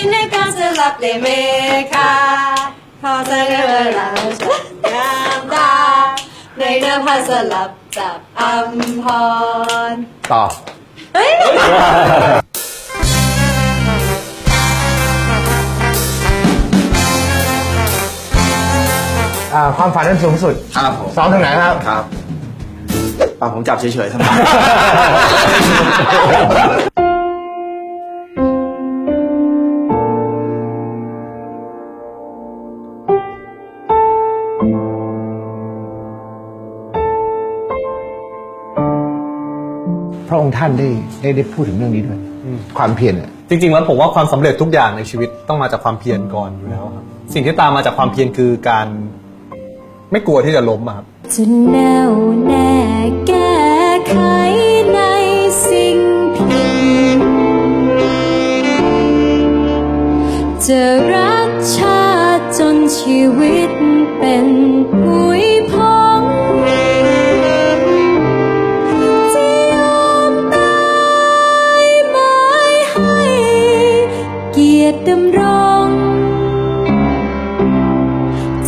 ติเมฆาพอจะได้เวลาฉันงามตาในเนื้อผ้าสลับจับอัมพรต่อเฮ้ยอ่าความฝันนั้นสูงสุดครับผมซ้อมถึงไหนครับครับอ่าผมจับเฉยๆทำไม พระองค์ท่านได้ได้ได้พูดถึงเรื่องนี้ด้วยความเพียรเนี่ยจริงๆแล้วผมว่าความสำเร็จทุกอย่างในชีวิตต้องมาจากความเพียรก่อนอยู่แล้วครับ สิ่งที่ตามมาจากความเพียรคือการไม่กลัวที่จะล้มอะครับจะแน่วแน่แก้ไขในสิ่งผิดจะรักชาติจนชีวิตเป็น ตดำรง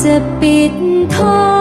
จะปิดทอง